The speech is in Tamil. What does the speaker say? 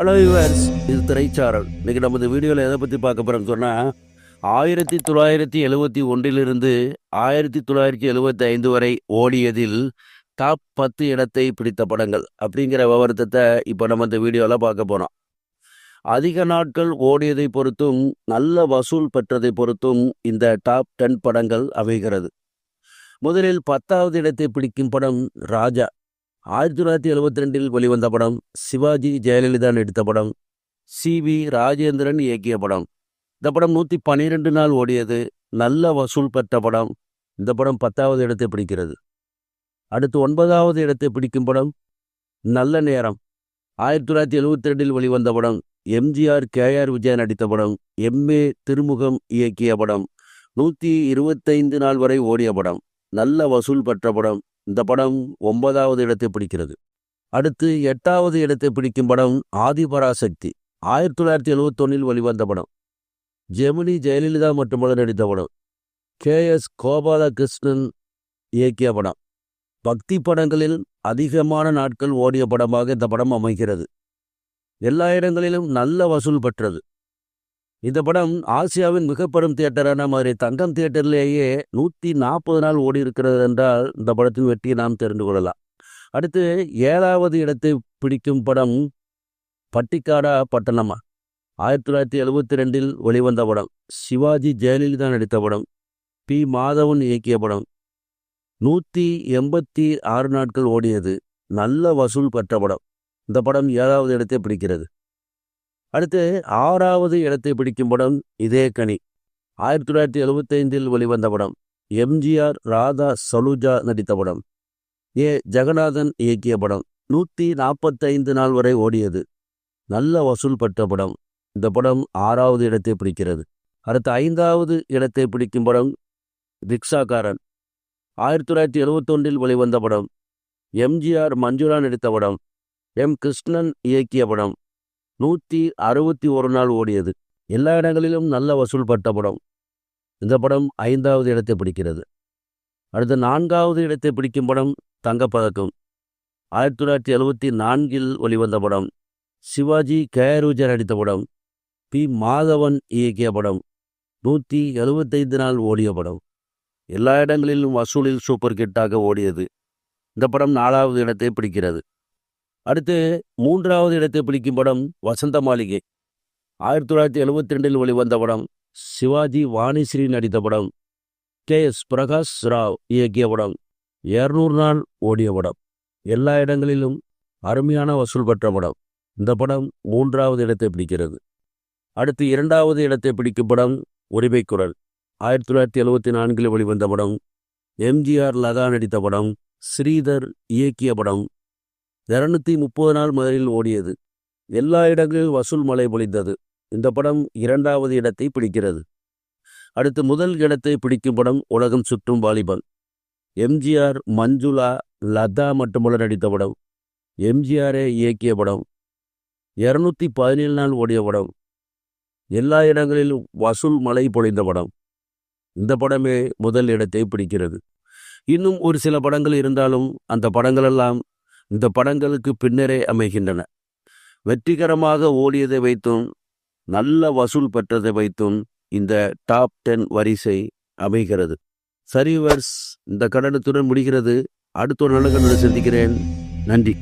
ஹலோ யுவர்ஸ் இது திரைச்சாரல். இன்றைக்கி நம்ம இந்த வீடியோவில் எதை பற்றி பார்க்க போகிறோம்னு சொன்னால் ஆயிரத்தி தொள்ளாயிரத்தி எழுவத்தி ஒன்றிலிருந்து ஆயிரத்தி தொள்ளாயிரத்தி எழுவத்தி ஐந்து வரை ஓடியதில் டாப் பத்து இடத்தை பிடித்த படங்கள் அப்படிங்கிற விவரத்தை இப்போ நம்ம இந்த வீடியோவில் பார்க்க போகிறோம் அதிக நாட்கள் ஓடியதை பொறுத்தும் நல்ல வசூல் பெற்றதை பொறுத்தும் இந்த டாப் டென் படங்கள் அமைகிறது. முதலில் பத்தாவது இடத்தை பிடிக்கும் படம் ராஜா. ஆயிரத்தி தொள்ளாயிரத்தி எழுபத்தி ரெண்டில் வெளிவந்த படம் சிவாஜி ஜெயலலிதா நடித்த படம் சி வி ராஜேந்திரன் இயக்கிய படம். இந்த படம் நூற்றி பன்னிரெண்டு நாள் ஓடியது. நல்ல வசூல் பெற்ற படம். இந்த படம் பத்தாவது இடத்தை பிடிக்கிறது. அடுத்து ஒன்பதாவது இடத்தை பிடிக்கும் படம் நல்ல நேரம். ஆயிரத்தி தொள்ளாயிரத்தி எழுபத்தி ரெண்டில் வெளிவந்த படம் எம்ஜிஆர் கேஆர் விஜயா நடித்த படம் எம்ஏ திருமுகம் இயக்கிய படம். நூற்றி இருபத்தைந்து நாள் வரை ஓடிய படம். நல்ல வசூல் பெற்ற படம். இந்த படம் ஒன்பதாவது இடத்தை பிடிக்கிறது. அடுத்து எட்டாவது இடத்தை பிடிக்கும் படம் ஆதிபராசக்தி ஆயிரத்தி தொள்ளாயிரத்தி எழுவத்தொன்னில் வெளிவந்த படம். ஜெமினி ஜெயலலிதா மற்றும் நடித்த படம். கே. எஸ். கோபாலகிருஷ்ணன் இயக்கிய படம். பக்தி படங்களில் அதிகமான நாட்கள் ஓடிய படமாக இந்த படம் அமைகிறது. எல்லா இடங்களிலும் நல்ல வசூல் பெற்றது. இந்த படம் ஆசியாவின் மிகப்பெரும் தியேட்டரான மாதிரி தங்கம் தியேட்டர்லேயே நூற்றி நாற்பது நாள் ஓடி இருக்கிறது என்றால் இந்த படத்தின் வெற்றியை நாம் தெரிந்து கொள்ளலாம். அடுத்து ஏழாவது இடத்தை பிடிக்கும் படம் பட்டிக்காடா பட்டணமா? ஆயிரத்தி தொள்ளாயிரத்தி எழுபத்தி ரெண்டில் வெளிவந்த படம். சிவாஜி ஜெயலலிதா நடித்த படம். பி. மாதவன் இயக்கிய படம். நூற்றி எண்பத்தி ஆறு நாட்கள் ஓடியது. நல்ல வசூல் பெற்ற படம். இந்த படம் ஏழாவது இடத்தை பிடிக்கிறது. அடுத்து ஆறாவது இடத்தை பிடிக்கும் படம் இதே கனி. ஆயிரத்தி தொள்ளாயிரத்தி எழுபத்தைந்தில் வெளிவந்த படம். எம்ஜிஆர் ராதா சலுஜா நடித்த படம். ஏ. ஜெகநாதன் இயக்கிய படம். நூற்றி நாற்பத்தைந்து நாள் வரை ஓடியது. நல்ல வசூல் பெற்ற படம். இந்த படம் ஆறாவது இடத்தை பிடிக்கிறது. அடுத்த ஐந்தாவது இடத்தை பிடிக்கும் படம் ரிக்ஷாக்காரன். ஆயிரத்தி தொள்ளாயிரத்தி எழுபத்தொன்றில் வெளிவந்த படம். எம்ஜிஆர் மஞ்சுளா நடித்த படம். எம். கிருஷ்ணன் இயக்கிய படம். நூற்றி அறுபத்தி ஒரு நாள் ஓடியது. எல்லா இடங்களிலும் நல்ல வசூல் பட்ட படம். இந்த படம் ஐந்தாவது இடத்தை பிடிக்கிறது. அடுத்த நான்காவது இடத்தை பிடிக்கும் படம் தங்கப்பதக்கம். ஆயிரத்தி தொள்ளாயிரத்தி எழுபத்தி நான்கில் ஒளிவந்த படம். சிவாஜி கேரூஜர் அடித்த படம். பி. மாதவன் இயக்கிய படம். நூற்றி எழுபத்தைந்து நாள் ஓடிய படம். எல்லா இடங்களிலும் வசூலில் சூப்பர் கிட்டாக ஓடியது. இந்த படம் நாலாவது இடத்தை பிடிக்கிறது. அடுத்து மூன்றாவது இடத்தை பிடிக்கும் படம் வசந்த மாளிகை. ஆயிரத்தி தொள்ளாயிரத்தி எழுபத்தி ரெண்டில் வெளிவந்த படம் சிவாஜி வாணிஸ்ரீ நடித்த படம். கே. எஸ். பிரகாஷ் ராவ் இயக்கிய படம் இரநூறு நாள் ஓடிய படம். எல்லா இடங்களிலும் அருமையான வசூல் பெற்ற படம். இந்த படம் மூன்றாவது இடத்தை பிடிக்கிறது. அடுத்து இரண்டாவது இடத்தை பிடிக்கும் படம் உரிமை குரல். ஆயிரத்தி தொள்ளாயிரத்தி எழுபத்தி நான்கில் வெளிவந்த படம் எம்ஜிஆர் லதா நடித்த படம் ஸ்ரீதர் இயக்கிய படம் இரநூத்தி முப்பது நாள் முதலில் ஓடியது. எல்லா இடங்களிலும் வசூல் மழை பொழிந்தது. இந்த படம் இரண்டாவது இடத்தை பிடிக்கிறது. அடுத்து முதல் இடத்தை பிடிக்கும் படம் உலகம் சுற்றும் வாலிபன் எம்ஜிஆர் மஞ்சுளா லதா மட்டுமல்ல நடித்த படம். எம்ஜிஆரே இயக்கிய படம். இரநூத்தி பதினேழு நாள் ஓடிய படம். எல்லா இடங்களிலும் வசூல் மழை பொழிந்த படம். இந்த படமே முதல் இடத்தை பிடிக்கிறது. இன்னும் ஒரு சில படங்கள் இருந்தாலும் அந்த படங்களெல்லாம் இந்த படங்களுக்கு பின்னரே அமைகின்றன. வெற்றிகரமாக ஓடியதை வைத்தும் நல்ல வசூல் பெற்றதை வைத்தும் இந்த டாப் டென் வரிசை அமைகிறது. சரிவர்ஸ் இந்த கடனத்துடன் முடிகிறது. அடுத்த ஒரு நல்ல கண்ணோட சந்திக்கிறேன். நன்றி.